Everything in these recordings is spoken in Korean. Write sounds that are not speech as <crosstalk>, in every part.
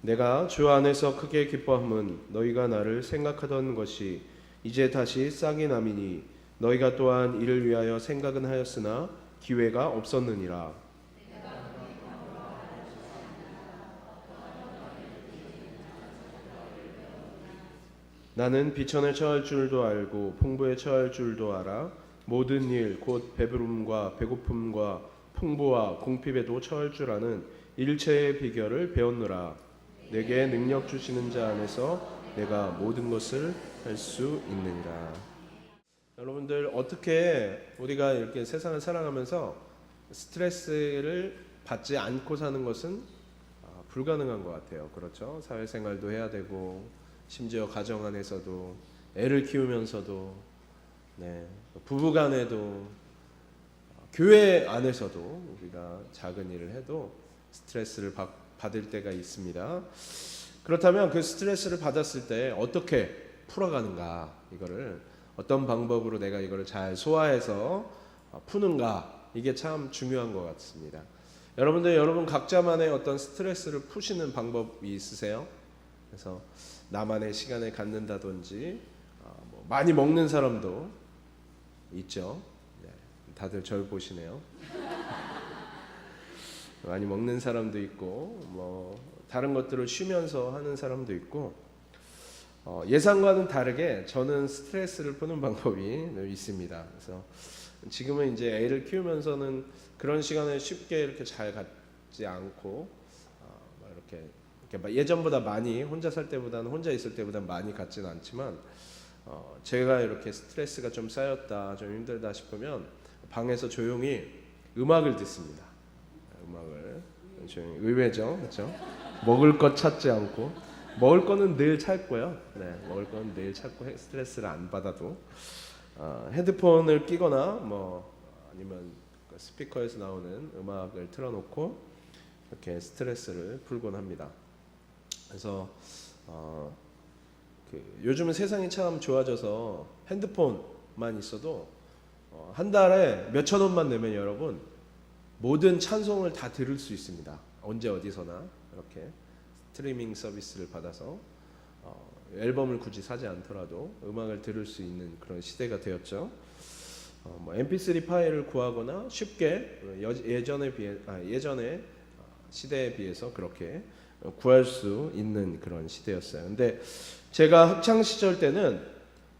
내가 주 안에서 크게 기뻐함은 너희가 나를 생각하던 것이 이제 다시 싹이 남이니 너희가 또한 이를 위하여 생각은 하였으나 기회가 없었느니라. 나는 비천에 처할 줄도 알고 풍부에 처할 줄도 알아 모든 일 곧 배부름과 배고픔과 풍부와 공핍에도 처할 줄 아는 일체의 비결을 배웠노라 내게 능력 주시는 자 안에서 내가 모든 것을 할 수 있느니라 여러분들 어떻게 우리가 이렇게 세상을 살아가면서 스트레스를 받지 않고 사는 것은 아, 불가능한 것 같아요. 그렇죠? 사회생활도 해야 되고 심지어 가정 안에서도 애를 키우면서도 네, 부부간에도 어, 교회 안에서도 우리가 작은 일을 해도 스트레스를 받, 받을 때가 있습니다. 그렇다면 그 스트레스를 받았을 때 어떻게 풀어가는가 이거를 어떤 방법으로 내가 이거를 잘 소화해서 어, 푸는가 이게 참 중요한 것 같습니다. 여러분들 여러분 각자만의 어떤 스트레스를 푸시는 방법이 있으세요? 그래서 나만의 시간을 갖는다든지 어, 뭐 많이 먹는 사람도 있죠. 네, 다들 절 보시네요. 많이 먹는 사람도 있고 뭐 다른 것들을 쉬면서 하는 사람도 있고 어, 예상과는 다르게 저는 스트레스를 푸는 방법이 있습니다. 그래서 지금은 이제 애를 키우면서는 그런 시간을 쉽게 이렇게 잘 갖지 않고 어, 막 이렇게 이렇게 막 예전보다 많이 혼자 살 때보다는 혼자 있을 때보다 많이 갖지는 않지만 어, 제가 이렇게 스트레스가 좀 쌓였다 좀 힘들다 싶으면 방에서 조용히 음악을 듣습니다. 음악을 의외죠, 그렇죠? 먹을 것 찾지 않고 먹을 거는 늘 찾고요. 네, 먹을 거는 늘 찾고 해- 스트레스를 안 받아도 어, 헤드폰을 끼거나 뭐 아니면 그 스피커에서 나오는 음악을 틀어놓고 이렇게 스트레스를 풀곤 합니다. 그래서 어, 그 요즘은 세상이 참 좋아져서 핸드폰만 있어도 어, 한 달에 몇천 원만 내면 여러분 모든 찬송을 다 들을 수 있습니다. 언제 어디서나 이렇게 스트리밍 서비스를 받아서 어, 앨범을 굳이 사지 않더라도 음악을 들을 수 있는 그런 시대가 되었죠. 어, 뭐 MP3 파일을 구하거나 쉽게 여- 예전에 비해 아, 예전에 어, 시대에 비해서 그렇게 어, 구할 수 있는 그런 시대였어요. 근데 제가 학창 시절 때는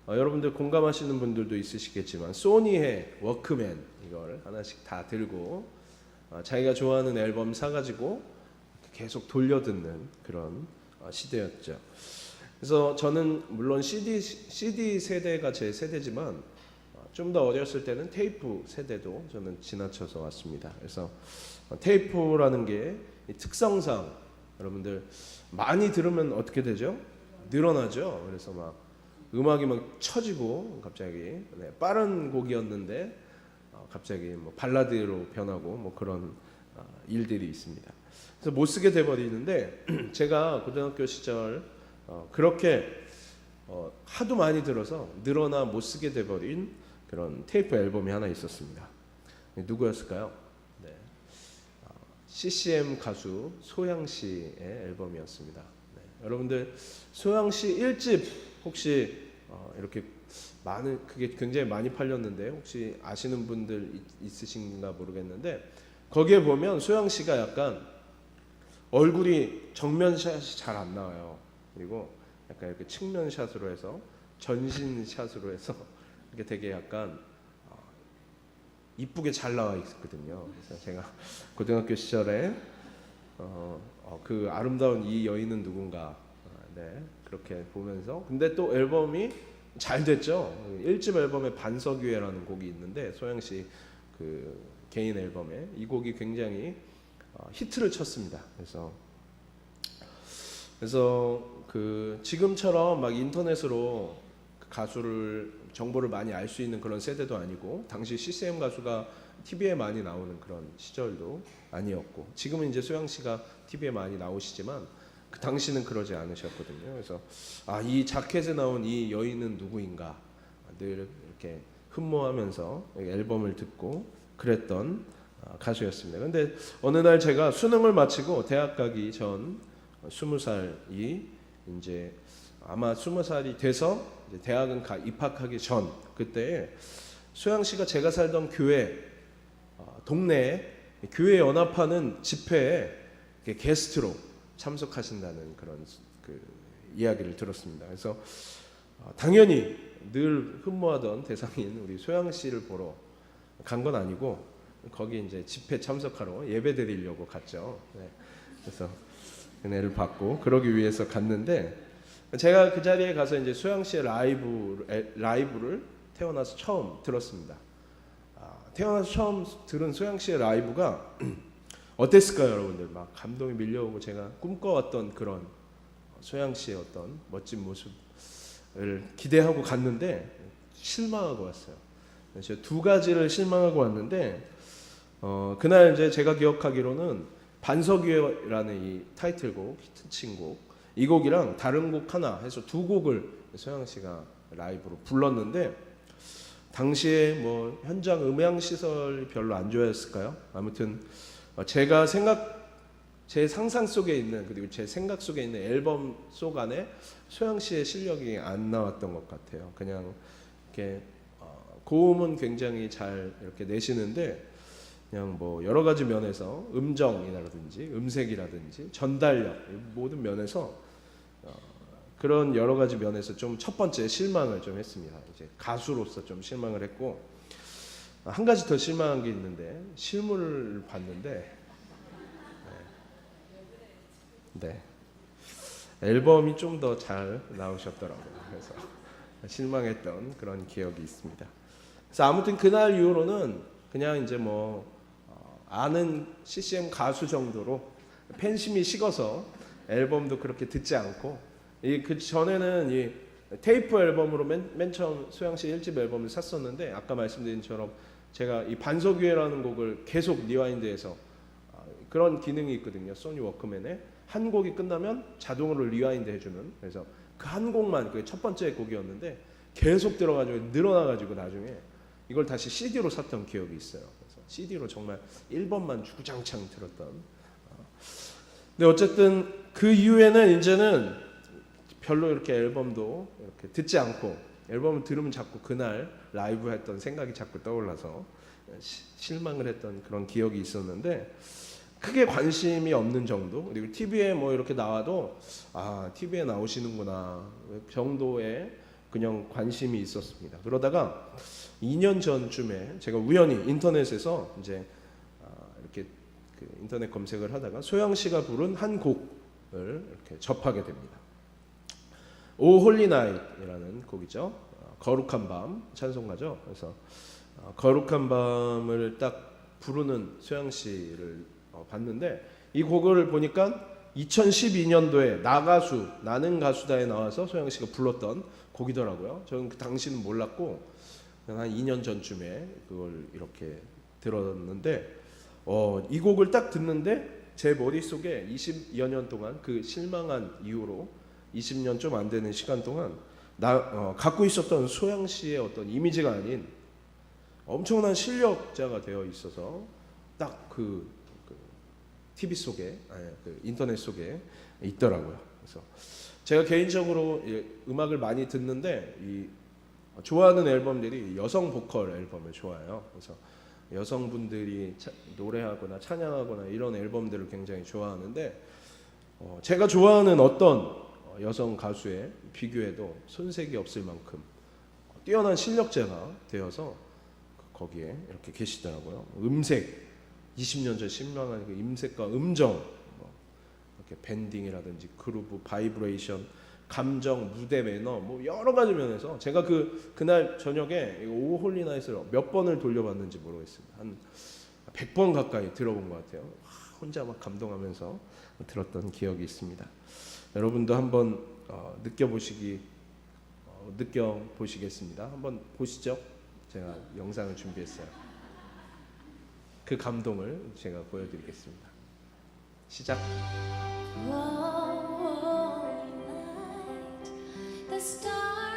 어, 여러분들 공감하시는 분들도 있으시겠지만 소니의 워크맨 이걸 하나씩 다 들고 어, 자기가 좋아하는 앨범 사가지고 계속 돌려 듣는 그런 어, 시대였죠. 그래서 저는 물론 CD CD 세대가 제 세대지만 좀 더 어렸을 때는 테이프 세대도 저는 지나쳐서 왔습니다. 그래서 어, 테이프라는 게이 특성상 여러분들 많이 들으면 어떻게 되죠? 늘어나죠. 그래서 막 음악이 막 쳐지고 갑자기 네, 빠른 곡이었는데 어, 갑자기 뭐 발라드로 변하고 뭐 그런 어, 일들이 있습니다. 그래서 못 쓰게 돼 버리는데 <clears throat> 제가 고등학교 시절 어, 그렇게 어, 하도 많이 들어서 늘어나 못 쓰게 돼 버린 그런 테이프 앨범이 하나 있었습니다. 누구였을까요? 네. 어, CCM 가수 소양 씨의 앨범이었습니다. 네. 여러분들 소양 씨 1집 혹시 어, 이렇게 많은 그게 굉장히 많이 팔렸는데 혹시 아시는 분들 있, 있으신가 모르겠는데 거기에 보면 소양 씨가 약간 얼굴이 정면샷이 잘 안 나와요. 그리고 약간 이렇게 측면샷으로 해서 전신샷으로 해서 <laughs> 이게 되게 약간 어, 이쁘게 잘 나와 있거든요. 그래서 제가 고등학교 시절에 어, 어, 그 아름다운 이 여인은 누군가 어, 네 그렇게 보면서 근데 또 앨범이 잘 됐죠. 1집 앨범에 반석유해라는 곡이 있는데 소영 씨그 개인 앨범에 이 곡이 굉장히 어, 히트를 쳤습니다. 그래서 그래서 그 지금처럼 막 인터넷으로 그 가수를 정보를 많이 알 수 있는 그런 세대도 아니고 당시 CCM 가수가 TV에 많이 나오는 그런 시절도 아니었고 지금은 이제 소영 씨가 TV에 많이 나오시지만 그 당시는 그러지 않으셨거든요. 그래서 아 이 자켓에 나온 이 여인은 누구인가 늘 이렇게 흠모하면서 앨범을 듣고 그랬던 아, 가수였습니다. 근데 어느 날 제가 수능을 마치고 대학 가기 전 스무 살이 이제 아마 스무 살이 돼서 이제 대학은 가 입학하기 전 그때에 소양 씨가 제가 살던 교회 어, 동네에 교회 연합하는 집회에 게스트로 참석하신다는 그런 그 이야기를 들었습니다. 그래서 어, 당연히 늘 흠모하던 대상인 우리 소양 씨를 보러 간 건 아니고 거기 이제 집회 참석하러 예배 드리려고 갔죠. 네. 그래서 은혜를 받고 그러기 위해서 갔는데 제가 그 자리에 가서 이제 소양 씨의 라이브 라이브를 태어나서 처음 들었습니다. 아, 태어나서 처음 들은 소양 씨의 라이브가 <clears throat> 어땠을까요, 여러분들? 막 감동이 밀려오고 제가 꿈꿔왔던 그런 소양 씨의 어떤 멋진 모습을 기대하고 갔는데 실망하고 왔어요. 제가 두 가지를 실망하고 왔는데 어, 그날 이제 제가 기억하기로는 반석위라는 이 타이틀곡 히트친 곡 이 곡이랑 다른 곡 하나 해서 두 곡을 소양 씨가 라이브로 불렀는데 당시에 뭐 현장 음향 시설이 별로 안 좋았을까요? 아무튼 어, 제가 생각 제 상상 속에 있는 그리고 제 생각 속에 있는 앨범 속 안에 소양 씨의 실력이 안 나왔던 것 같아요. 그냥 이렇게 어, 고음은 굉장히 잘 이렇게 내시는데 그냥 뭐 여러 가지 면에서 음정이라든지 음색이라든지 전달력 모든 면에서 어, 그런 여러 가지 면에서 좀 첫 번째 실망을 좀 했습니다. 이제 가수로서 좀 실망을 했고 한 가지 더 실망한 게 있는데 실물을 봤는데 네, 네. 앨범이 좀 더 잘 나오셨더라고요. 그래서 실망했던 그런 기억이 있습니다. 그래서 아무튼 그날 이후로는 그냥 이제 뭐 어, 아는 CCM 가수 정도로 팬심이 식어서 앨범도 그렇게 듣지 않고 이 그 전에는 이 테이프 앨범으로 맨, 맨 처음 소양 씨 1집 앨범을 샀었는데 아까 말씀드린 처럼 제가 이 반석위에라는 곡을 계속 리와인드해서 아, 그런 기능이 있거든요. 소니 워크맨에 한 곡이 끝나면 자동으로 리와인드 해주는 그래서 그 한 곡만 그 첫 번째 곡이었는데 계속 들어가지고 늘어나가지고 나중에 이걸 다시 CD로 샀던 기억이 있어요. 그래서 CD로 정말 1번만 주구장창 들었던. 어. 근데 어쨌든 그 이후에는 이제는 별로 이렇게 앨범도 이렇게 듣지 않고 앨범을 들으면 자꾸 그날 라이브 했던 생각이 자꾸 떠올라서 시- 실망을 했던 그런 기억이 있었는데 크게 관심이 없는 정도 그리고 TV에 뭐 이렇게 나와도 아 TV에 나오시는구나 정도의 그냥 관심이 있었습니다. 그러다가 2년 전쯤에 제가 우연히 인터넷에서 이제 아, 이렇게 그 인터넷 검색을 하다가 소영 씨가 부른 한 곡을 이렇게 접하게 됩니다. 오 홀리 나잇이라는 곡이죠. 어, 거룩한 밤 찬송가죠. 그래서 어, 거룩한 밤을 딱 부르는 소영 씨를 어, 봤는데 이 곡을 보니까 2012년도에 나가수 나는 가수다에 나와서 소영 씨가 불렀던 곡이더라고요. 저는 그 당시는 몰랐고 한 2년 전쯤에 그걸 이렇게 들었는데 어, 이 곡을 딱 듣는데 제 머릿속에 20여 년 동안 그 실망한 이후로 20년 좀 안 되는 시간 동안 나 어, 갖고 있었던 소양 씨의 어떤 이미지가 아닌 엄청난 실력자가 되어 있어서 딱그 그 TV 속에 아니, 그 인터넷 속에 있더라고요. 그래서 제가 개인적으로 이 음악을 많이 듣는데 이 좋아하는 앨범들이 여성 보컬 앨범을 좋아해요. 그래서 여성분들이 차- 노래하거나 찬양하거나 이런 앨범들을 굉장히 좋아하는데 어, 제가 좋아하는 어떤 어, 여성 가수에 비교해도 손색이 없을 만큼 뛰어난 실력자가 되어서 그- 거기에 이렇게 계시더라고요. 음색 20년 전 실망한 그 음색과 음정 뭐 이렇게 밴딩이라든지 그루브 바이브레이션 감정 무대 매너 뭐 여러 가지 면에서 제가 그 그날 저녁에 오 홀리나잇을 몇 번을 돌려봤는지 모르겠습니다. 한 100번 가까이 들어본 것 같아요. 와, 혼자 막 감동하면서 들었던 기억이 있습니다. 여러분도 한번 어, 느껴보시기 어, 느껴보시겠습니다. 한번 보시죠. 제가 영상을 준비했어요. 그 감동을 제가 보여드리겠습니다. 시작. The stars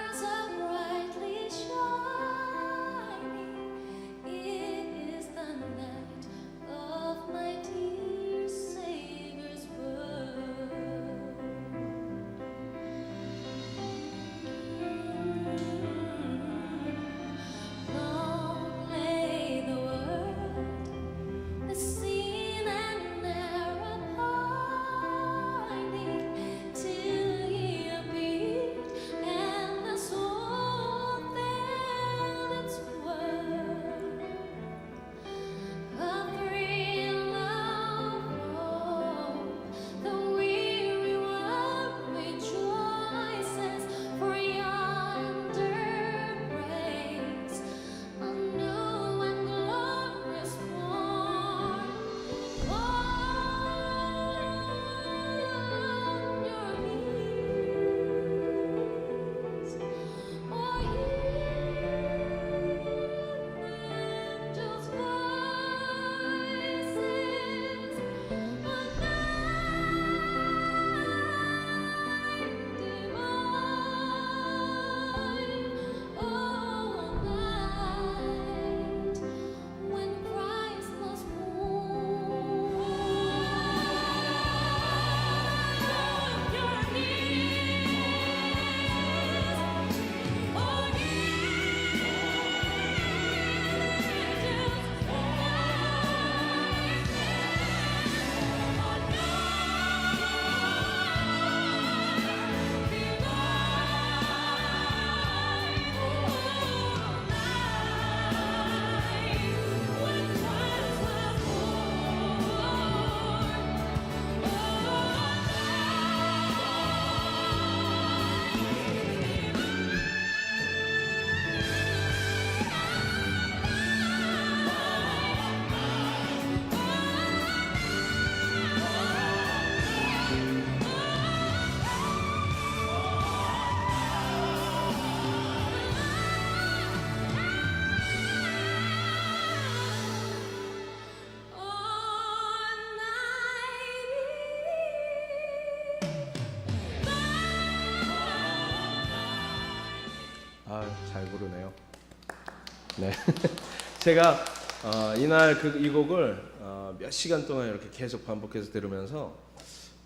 네. <laughs> 제가 어, 이날 그 이 곡을 어, 몇 시간 동안 이렇게 계속 반복해서 들으면서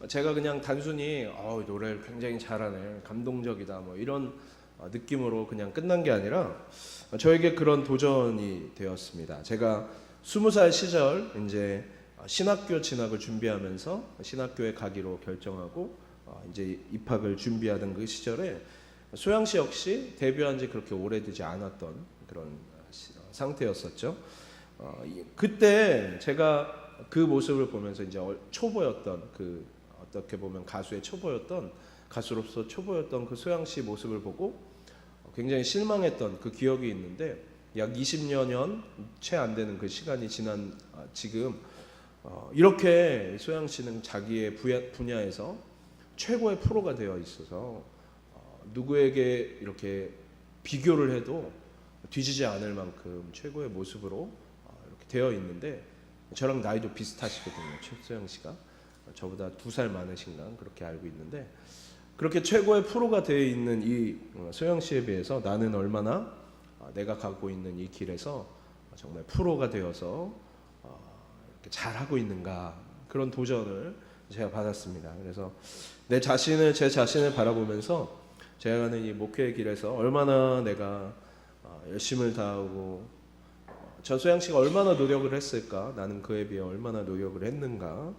제가 그냥 단순히 어, 노래를 굉장히 잘하네, 감동적이다, 뭐 이런 어, 느낌으로 그냥 끝난 게 아니라 저에게 그런 도전이 되었습니다. 제가 스무 살 시절 이제 신학교 진학을 준비하면서 신학교에 가기로 결정하고 어, 이제 입학을 준비하던 그 시절에 소양 씨 역시 데뷔한 지 그렇게 오래되지 않았던 그런 시- 어, 상태였었죠. 어, 이- 그때 제가 그 모습을 보면서 이제 얼- 초보였던 그 어떻게 보면 가수의 초보였던 가수로서 초보였던 그 소양 씨 모습을 보고 어, 굉장히 실망했던 그 기억이 있는데 약 20여 년 채 안 되는 그 시간이 지난 아, 지금 어, 이렇게 소양 씨는 자기의 분야에서 최고의 프로가 되어 있어서 어, 누구에게 이렇게 비교를 해도 뒤지지 않을 만큼 최고의 모습으로 어, 이렇게 되어 있는데 저랑 나이도 비슷하시거든요 최소영 씨가 저보다 두 살 많으신가 그렇게 알고 있는데 그렇게 최고의 프로가 되어 있는 이 어, 소영 씨에 비해서 나는 얼마나 어, 내가 가고 있는 이 길에서 정말 프로가 되어서 어, 이렇게 잘하고 있는가 그런 도전을 제가 받았습니다. 그래서 내 자신을 제 자신을 바라보면서 제가 가는 이 목회의 길에서 얼마나 내가 어, 열심을 다하고 어, 전소양 씨가 얼마나 노력을 했을까? 나는 그에 비해 얼마나 노력을 했는가?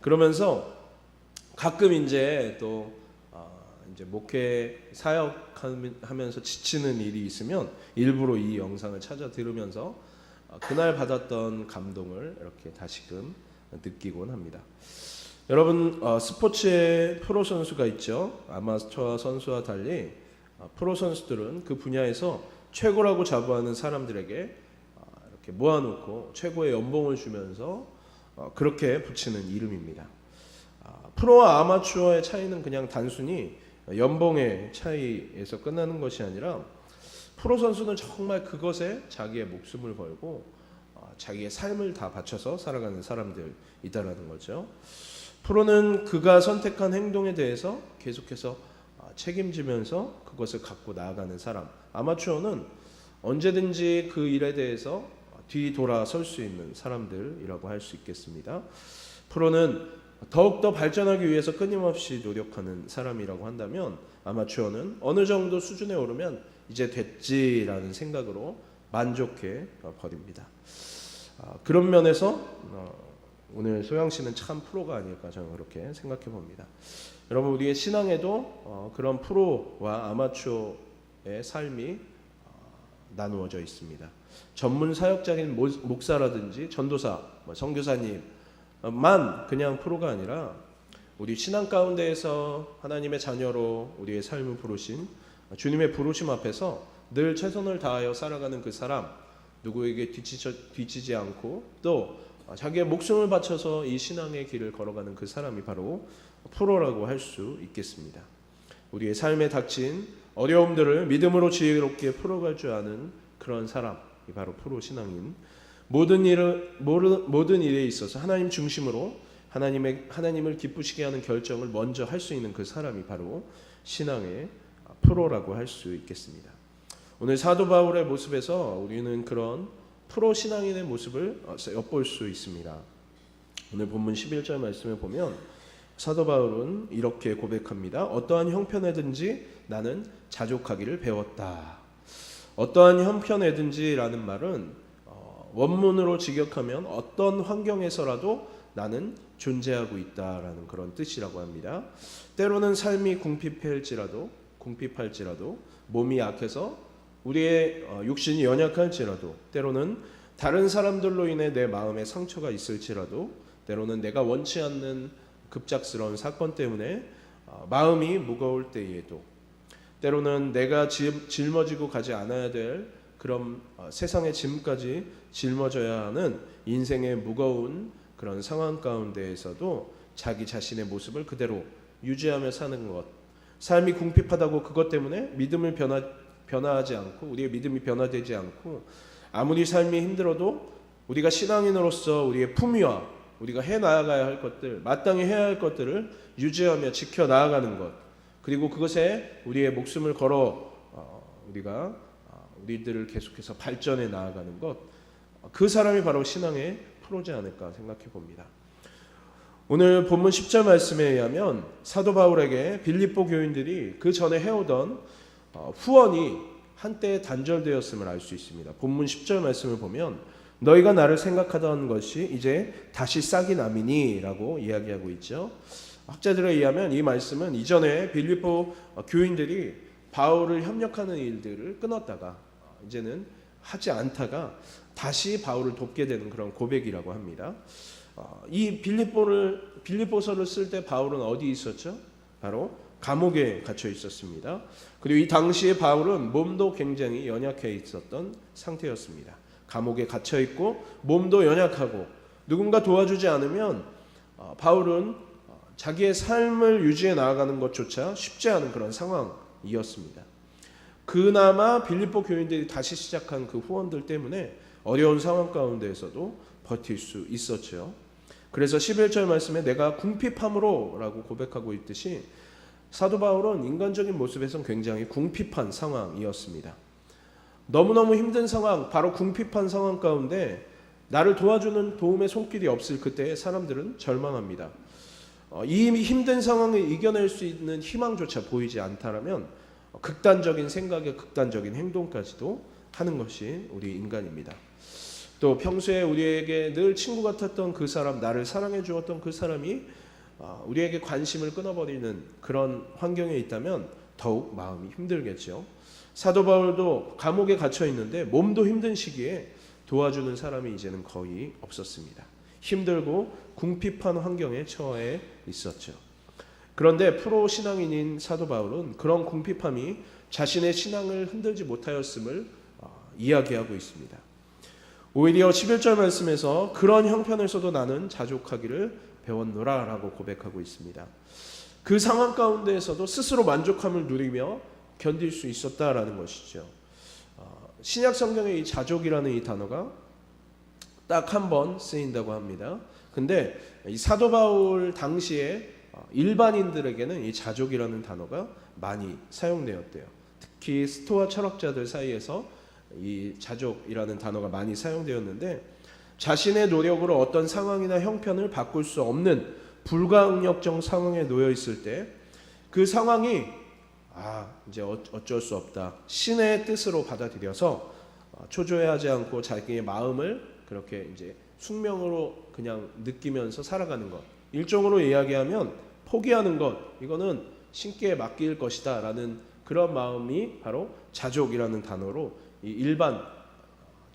그러면서 가끔 이제 또 어, 이제 목회 사역하면서 지치는 일이 있으면 일부러 이 영상을 찾아 들으면서 어, 그날 받았던 감동을 이렇게 다시금 느끼곤 합니다. 여러분 어, 스포츠에 프로 선수가 있죠. 아마추어 선수와 달리 어, 프로 선수들은 그 분야에서 최고라고 자부하는 사람들에게 어, 이렇게 모아놓고 최고의 연봉을 주면서 어, 그렇게 붙이는 이름입니다. 아, 프로와 아마추어의 차이는 그냥 단순히 연봉의 차이에서 끝나는 것이 아니라 프로 선수는 정말 그것에 자기의 목숨을 걸고 어, 자기의 삶을 다 바쳐서 살아가는 사람들이다라는 거죠. 프로는 그가 선택한 행동에 대해서 계속해서 어, 책임지면서 그것을 갖고 나아가는 사람. 아마추어는 언제든지 그 일에 대해서 뒤돌아설 수 있는 사람들이라고 할 수 있겠습니다. 프로는 더욱더 발전하기 위해서 끊임없이 노력하는 사람이라고 한다면 아마추어는 어느 정도 수준에 오르면 이제 됐지라는 생각으로 만족해 버립니다. 아, 그런 면에서 어, 오늘 소영 씨는 참 프로가 아닐까 저는 그렇게 생각해 봅니다. 여러분 우리의 신앙에도 어, 그런 프로와 아마추어의 삶이 어, 나누어져 있습니다. 전문 사역자인 모- 목사라든지 전도사, 뭐 선교사님만 그냥 프로가 아니라 우리 신앙 가운데에서 하나님의 자녀로 우리의 삶을 부르신 주님의 부르심 앞에서 늘 최선을 다하여 살아가는 그 사람 누구에게 뒤치지 않고 또 자기의 목숨을 바쳐서 이 신앙의 길을 걸어가는 그 사람이 바로 프로라고 할 수 있겠습니다. 우리의 삶에 닥친 어려움들을 믿음으로 지혜롭게 풀어갈 줄 아는 그런 사람이 바로 프로 신앙인 모든 일을 모든 일에 있어서 하나님 중심으로 하나님의 하나님을 기쁘시게 하는 결정을 먼저 할 수 있는 그 사람이 바로 신앙의 프로라고 할 수 있겠습니다. 오늘 사도 바울의 모습에서 우리는 그런 프로 신앙인의 모습을 어, 엿볼 수 있습니다. 오늘 본문 11절 말씀을 보면 사도 바울은 이렇게 고백합니다. 어떠한 형편에든지 나는 자족하기를 배웠다. 어떠한 형편에든지라는 말은 어, 원문으로 직역하면 어떤 환경에서라도 나는 존재하고 있다라는 그런 뜻이라고 합니다. 때로는 삶이 궁핍할지라도 궁핍할지라도 몸이 약해서 우리의 어, 육신이 연약할지라도 때로는 다른 사람들로 인해 내 마음에 상처가 있을지라도 때로는 내가 원치 않는 급작스러운 사건 때문에 어, 마음이 무거울 때에도 때로는 내가 질- 짊어지고 가지 않아야 될 그런 어, 세상의 짐까지 짊어져야 하는 인생의 무거운 그런 상황 가운데에서도 자기 자신의 모습을 그대로 유지하며 사는 것. 삶이 궁핍하다고 그것 때문에 믿음을 변화, 변화하지 않고 우리의 믿음이 변화되지 않고 아무리 삶이 힘들어도 우리가 신앙인으로서 우리의 품위와 우리가 해 나가야 할 것들 마땅히 해야 할 것들을 유지하며 지켜 나아가는 것 그리고 그것에 우리의 목숨을 걸어 어, 우리가 아, 우리들을 계속해서 발전해 나아가는 것, 그 사람이 바로 신앙의 프로지 않을까 생각해 봅니다. 오늘 본문 10절 말씀에 의하면 사도 바울에게 빌립보 교인들이 그 전에 해오던 어, 후원이 한때 단절되었음을 알 수 있습니다. 본문 10절 말씀을 보면 너희가 나를 생각하던 것이 이제 다시 싹이 남이니라고 이야기하고 있죠. 학자들에 의하면 이 말씀은 이전에 어, 교인들이 바울을 협력하는 일들을 끊었다가 어, 이제는 하지 않다가 다시 바울을 돕게 되는 그런 고백이라고 합니다. 어, 이 빌립보를 빌립보서를 쓸 때 바울은 어디 있었죠? 바로 감옥에 갇혀 있었습니다. 그리고 이 당시에 바울은 몸도 굉장히 연약해 있었던 상태였습니다. 감옥에 갇혀 있고 몸도 연약하고 누군가 도와주지 않으면 어, 바울은 어, 자기의 삶을 유지해 나아가는 것조차 쉽지 않은 그런 상황이었습니다. 그나마 빌립보 교인들이 다시 시작한 그 후원들 때문에 어려운 상황 가운데에서도 버틸 수 있었죠. 그래서 11절 말씀에 내가 궁핍함으로라고 고백하고 있듯이 사도 바울은 인간적인 모습에선 굉장히 궁핍한 상황이었습니다. 너무너무 힘든 상황, 바로 궁핍한 상황 가운데 나를 도와주는 도움의 손길이 없을 그때 사람들은 절망합니다. 어, 이 힘든 상황을 이겨낼 수 있는 희망조차 보이지 않다라면 극단적인 생각에 극단적인 행동까지도 하는 것이 우리 인간입니다. 또 평소에 우리에게 늘 친구 같았던 그 사람, 나를 사랑해 주었던 그 사람이 아, 우리에게 관심을 끊어버리는 그런 환경에 있다면 더욱 마음이 힘들겠죠. 사도 바울도 감옥에 갇혀 있는데 몸도 힘든 시기에 도와주는 사람이 이제는 거의 없었습니다. 힘들고 궁핍한 환경에 처해 있었죠. 그런데 프로 신앙인인 사도 바울은 그런 궁핍함이 자신의 신앙을 흔들지 못하였음을 어, 이야기하고 있습니다. 오히려 11절 말씀에서 그런 형편에서도 나는 자족하기를 배웠노라 라고 고백하고 있습니다. 그 상황 가운데에서도 스스로 만족함을 누리며 견딜 수 있었다라는 것이죠. 어, 신약 성경에 이 자족이라는 이 단어가 딱 한 번 쓰인다고 합니다. 근데 이 사도 바울 당시에 어, 일반인들에게는 이 자족이라는 단어가 많이 사용되었대요. 특히 스토아 철학자들 사이에서 이 자족이라는 단어가 많이 사용되었는데 자신의 노력으로 어떤 상황이나 형편을 바꿀 수 없는 불가항력적 상황에 놓여 있을 때 그 상황이 아 이제 어- 어쩔 수 없다. 신의 뜻으로 받아들여서 어, 초조해하지 않고 자기의 마음을 그렇게 이제 숙명으로 그냥 느끼면서 살아가는 것. 일종으로 이야기하면 포기하는 것. 이거는 신께 맡길 것이다라는 그런 마음이 바로 자족이라는 단어로 이 일반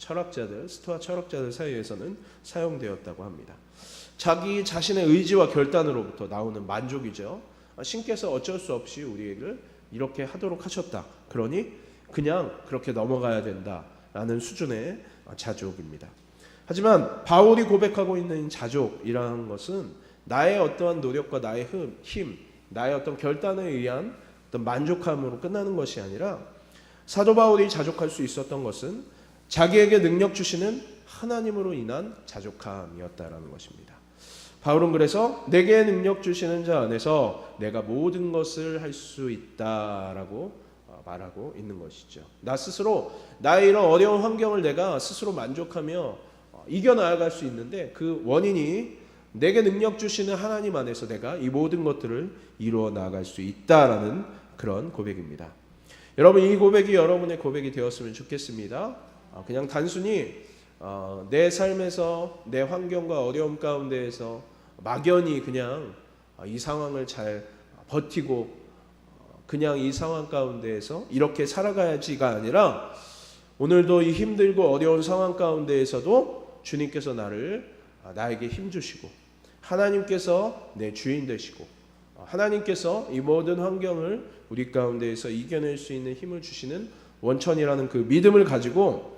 철학자들 스토아 철학자들 사이에서는 사용되었다고 합니다. 자기 자신의 의지와 결단으로부터 나오는 만족이죠. 신께서 어쩔 수 없이 우리를 이렇게 하도록 하셨다. 그러니 그냥 그렇게 넘어가야 된다라는 수준의 자족입니다. 하지만 바울이 고백하고 있는 자족이라는 것은 나의 어떠한 노력과 나의 힘, 힘, 나의 어떤 결단에 의한 어떤 만족함으로 끝나는 것이 아니라 사도 바울이 자족할 수 있었던 것은 자기에게 능력 주시는 하나님으로 인한 자족함이었다라는 것입니다. 바울은 그래서 내게 능력 주시는 자 안에서 내가 모든 것을 할 수 있다라고 어, 말하고 있는 것이죠. 나 스스로 나의 이런 어려운 환경을 내가 스스로 만족하며 어, 이겨 나아갈 수 있는데 그 원인이 내게 능력 주시는 하나님 안에서 내가 이 모든 것들을 이루어 나아갈 수 있다라는 그런 고백입니다. 여러분 이 고백이 여러분의 고백이 되었으면 좋겠습니다. 아, 그냥 단순히 어, 내 삶에서 내 환경과 어려움 가운데에서 막연히 그냥 아, 이 상황을 잘 버티고 어, 그냥 이 상황 가운데에서 이렇게 살아가야지가 아니라 오늘도 이 힘들고 어려운 상황 가운데에서도 주님께서 나를 아, 나에게 힘 주시고 하나님께서 내 주인 되시고 어, 하나님께서 이 모든 환경을 우리 가운데에서 이겨낼 수 있는 힘을 주시는 원천이라는 그 믿음을 가지고 아,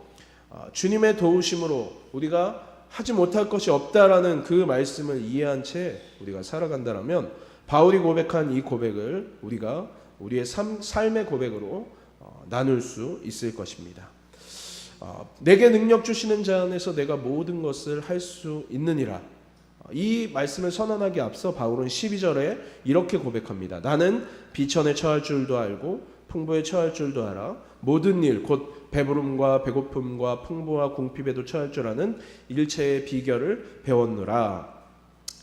주님의 도우심으로 우리가 하지 못할 것이 없다라는 그 말씀을 이해한 채 우리가 살아간다라면 바울이 고백한 이 고백을 우리가 우리의 삶, 삶의 고백으로 어, 나눌 수 있을 것입니다. 어, 내게 능력 주시는 자 안에서 내가 모든 것을 할 수 있느니라. 어, 이 말씀을 선언하기 앞서 바울은 12절에 이렇게 고백합니다. 나는 비천에 처할 줄도 알고 풍부에 처할 줄도 알아 모든 일 곧 배부름과 배고픔과 풍부와 궁핍에도 처할 줄 아는 일체의 비결을 배웠노라.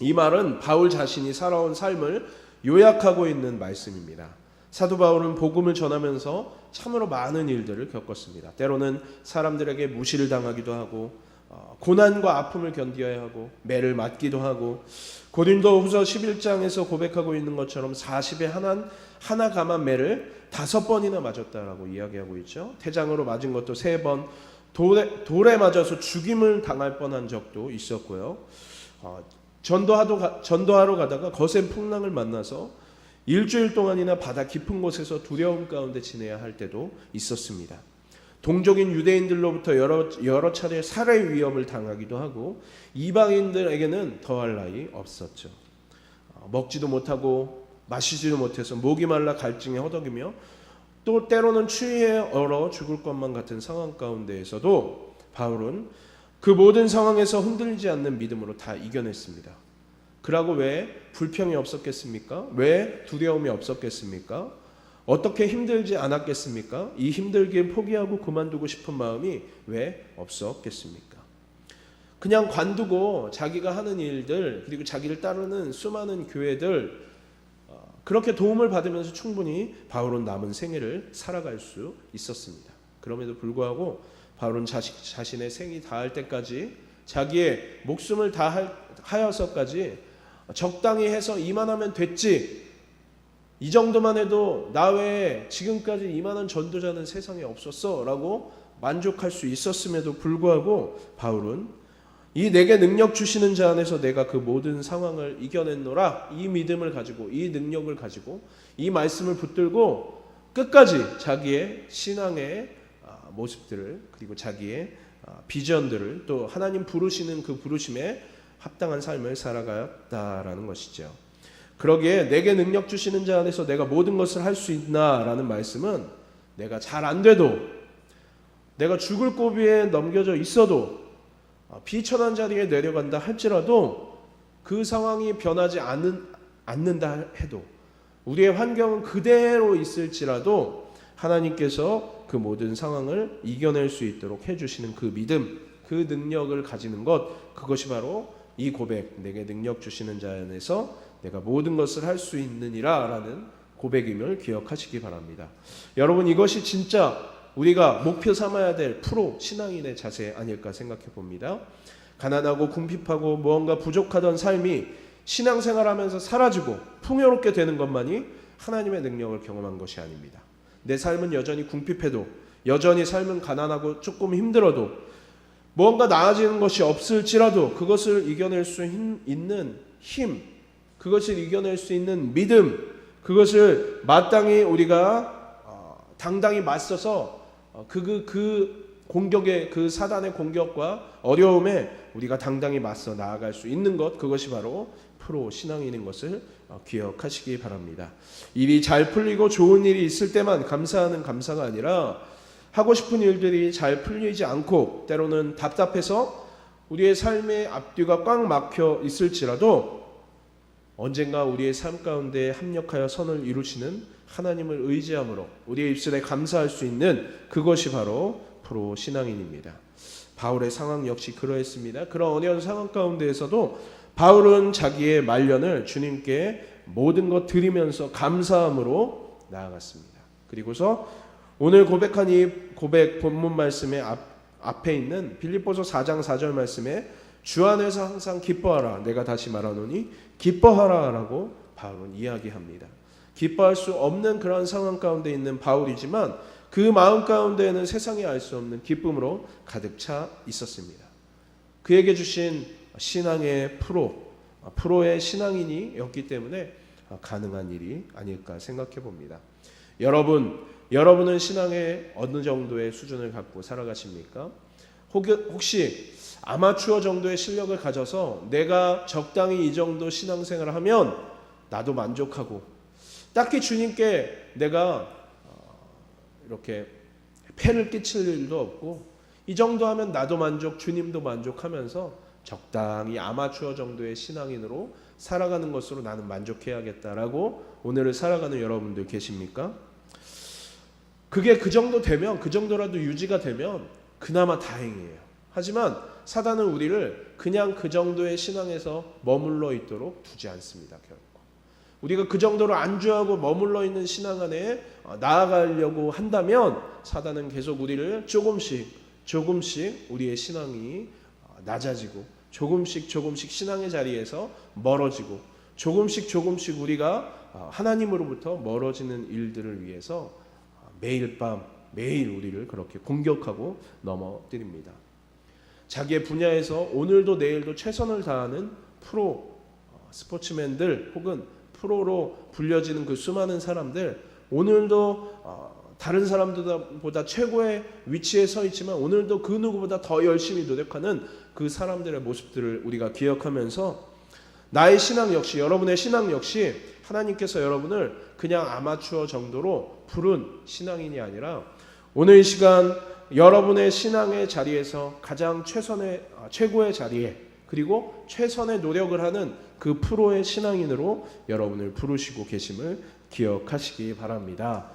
이 말은 바울 자신이 살아온 삶을 요약하고 있는 말씀입니다. 사도 바울은 복음을 전하면서 참으로 많은 일들을 겪었습니다. 때로는 사람들에게 무시를 당하기도 하고 어, 고난과 아픔을 견디어야 하고 매를 맞기도 하고 고린도 후서 11장에서 고백하고 있는 것처럼 40에 하나, 하나 감한 매를 다섯 번이나 맞았다라고 이야기하고 있죠. 태장으로 맞은 것도 세 번, 돌에, 돌에 맞아서 죽임을 당할 뻔한 적도 있었고요. 어, 전도하러, 가, 전도하러 가다가 거센 풍랑을 만나서 일주일 동안이나 바다 깊은 곳에서 두려움 가운데 지내야 할 때도 있었습니다. 동족인 유대인들로부터 여러, 여러 차례 살해 위협을 당하기도 하고 이방인들에게는 더할 나위 없었죠. 어, 먹지도 못하고 마시지도 못해서 목이 말라 갈증에 허덕이며 또 때로는 추위에 얼어 죽을 것만 같은 상황 가운데에서도 바울은 그 모든 상황에서 흔들리지 않는 믿음으로 다 이겨냈습니다. 그러고 왜 불평이 없었겠습니까? 왜 두려움이 없었겠습니까? 어떻게 힘들지 않았겠습니까? 이 힘들기에 포기하고 그만두고 싶은 마음이 왜 없었겠습니까? 그냥 관두고 자기가 하는 일들 그리고 자기를 따르는 수많은 교회들 어, 그렇게 도움을 받으면서 충분히 바울은 남은 생애를 살아갈 수 있었습니다. 그럼에도 불구하고 바울은 자식, 자신의 생이 다할 때까지 자기의 목숨을 다하여서까지 적당히 해서 이만하면 됐지 이 정도만 해도 나 외에 지금까지 이만한 전도자는 세상에 없었어 라고 만족할 수 있었음에도 불구하고 바울은 이 내게 능력 주시는 자 안에서 내가 그 모든 상황을 이겨냈노라 이 믿음을 가지고 이 능력을 가지고 이 말씀을 붙들고 끝까지 자기의 신앙의 아, 모습들을 그리고 자기의 아, 비전들을 또 하나님 부르시는 그 부르심에 합당한 삶을 살아갔다라는 것이죠. 그러기에 내게 능력 주시는 자 안에서 내가 모든 것을 할 수 있나라는 말씀은 내가 잘 안 돼도 내가 죽을 고비에 넘겨져 있어도 어, 비천한 자리에 내려간다 할지라도 그 상황이 변하지 않는, 않는다 해도 우리의 환경은 그대로 있을지라도 하나님께서 그 모든 상황을 이겨낼 수 있도록 해주시는 그 믿음, 그 능력을 가지는 것, 그것이 바로 이 고백, 내게 능력 주시는 자 안에서 내가 모든 것을 할 수 있느니라 라는 고백임을 기억하시기 바랍니다. 여러분 이것이 진짜 우리가 목표 삼아야 될 프로 신앙인의 자세 아닐까 생각해 봅니다. 가난하고 궁핍하고 무언가 부족하던 삶이 신앙생활 하면서 사라지고 풍요롭게 되는 것만이 하나님의 능력을 경험한 것이 아닙니다. 내 삶은 여전히 궁핍해도 여전히 삶은 가난하고 조금 힘들어도 무언가 나아지는 것이 없을지라도 그것을 이겨낼 수 있는 힘, 그것을 이겨낼 수 있는 믿음, 그것을 마땅히 우리가 어, 당당히 맞서서 그, 그, 그 공격의 그 사단의 공격과 어려움에 우리가 당당히 맞서 나아갈 수 있는 것 그것이 바로 프로 신앙인인 것을 어, 기억하시기 바랍니다. 일이 잘 풀리고 좋은 일이 있을 때만 감사하는 감사가 아니라 하고 싶은 일들이 잘 풀리지 않고 때로는 답답해서 우리의 삶의 앞뒤가 꽉 막혀 있을지라도 언젠가 우리의 삶 가운데 합력하여 선을 이루시는 하나님을 의지함으로 우리의 입술에 감사할 수 있는 그것이 바로 프로 신앙인입니다. 바울의 상황 역시 그러했습니다. 그런 어려운 상황 가운데에서도 바울은 자기의 말년을 주님께 모든 것 드리면서 감사함으로 나아갔습니다. 그리고서 오늘 고백한 이 고백 본문 말씀의 앞, 앞에 있는 빌립보서 4장 4절 말씀에 주 안에서 항상 기뻐하라. 내가 다시 말하노니 기뻐하라라고 바울은 이야기합니다. 기뻐할 수 없는 그런 상황 가운데 있는 바울이지만 그 마음 가운데에는 세상이 알 수 없는 기쁨으로 가득 차 있었습니다. 그에게 주신 신앙의 프로, 프로의 신앙인이었기 때문에 가능한 일이 아닐까 생각해 봅니다. 여러분, 여러분은 신앙의 어느 정도의 수준을 갖고 살아가십니까? 혹시 아마추어 정도의 실력을 가져서 내가 적당히 이 정도 신앙생활을 하면 나도 만족하고 딱히 주님께 내가 어, 이렇게 폐를 끼칠 일도 없고 이 정도 하면 나도 만족, 주님도 만족하면서 적당히 아마추어 정도의 신앙인으로 살아가는 것으로 나는 만족해야겠다라고 오늘을 살아가는 여러분들 계십니까? 그게 그 정도 되면 그 정도라도 유지가 되면 그나마 다행이에요. 하지만 사단은 우리를 그냥 그 정도의 신앙에서 머물러 있도록 두지 않습니다. 결코. 우리가 그 정도로 안주하고 머물러 있는 신앙 안에 어, 나아가려고 한다면 사단은 계속 우리를 조금씩 조금씩 우리의 신앙이 어, 낮아지고 조금씩 조금씩 신앙의 자리에서 멀어지고 조금씩 조금씩 우리가 어, 하나님으로부터 멀어지는 일들을 위해서 어, 매일 밤 매일 우리를 그렇게 공격하고 넘어뜨립니다. 자기의 분야에서 오늘도 내일도 최선을 다하는 프로 어, 스포츠맨들 혹은 프로로 불려지는 그 수많은 사람들 오늘도 어, 다른 사람들보다 최고의 위치에 서 있지만 오늘도 그 누구보다 더 열심히 노력하는 그 사람들의 모습들을 우리가 기억하면서 나의 신앙 역시 여러분의 신앙 역시 하나님께서 여러분을 그냥 아마추어 정도로 부른 신앙인이 아니라 오늘 이 시간 여러분의 신앙의 자리에서 가장 최선의 아, 최고의 자리에 그리고 최선의 노력을 하는 그 프로의 신앙인으로 여러분을 부르시고 계심을 기억하시기 바랍니다.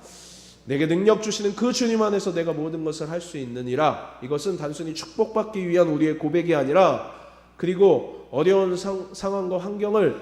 내게 능력 주시는 그 주님 안에서 내가 모든 것을 할 수 있느니라. 이것은 단순히 축복받기 위한 우리의 고백이 아니라 그리고 어려운 상, 상황과 환경을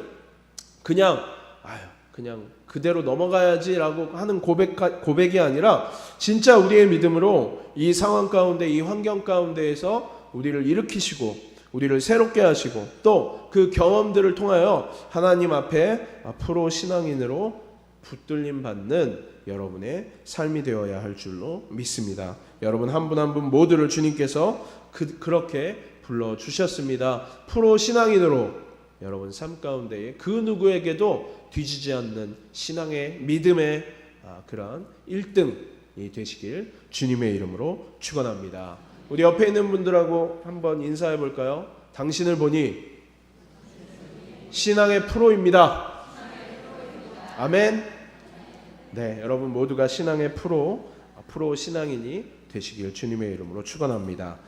그냥 아유 그냥 그대로 넘어가야지라고 하는 고백 고백이 아니라 진짜 우리의 믿음으로 이 상황 가운데 이 환경 가운데에서 우리를 일으키시고 우리를 새롭게 하시고 또 그 경험들을 통하여 하나님 앞에 앞으로 신앙인으로 붙들림 받는 여러분의 삶이 되어야 할 줄로 믿습니다. 여러분 한 분 한분 모두를 주님께서 그, 그렇게 불러 주셨습니다. 프로 신앙인으로 여러분 삶 가운데에 그 누구에게도 뒤지지 않는 신앙의 믿음의 아, 그러한 1등이 되시길 주님의 이름으로 축원합니다. 우리 옆에 있는 분들하고 한번 인사해 볼까요? 당신을 보니 신앙의 프로입니다. 아멘. 네, 여러분 모두가 신앙의 프로, 프로 신앙인이 되시길 주님의 이름으로 축원합니다.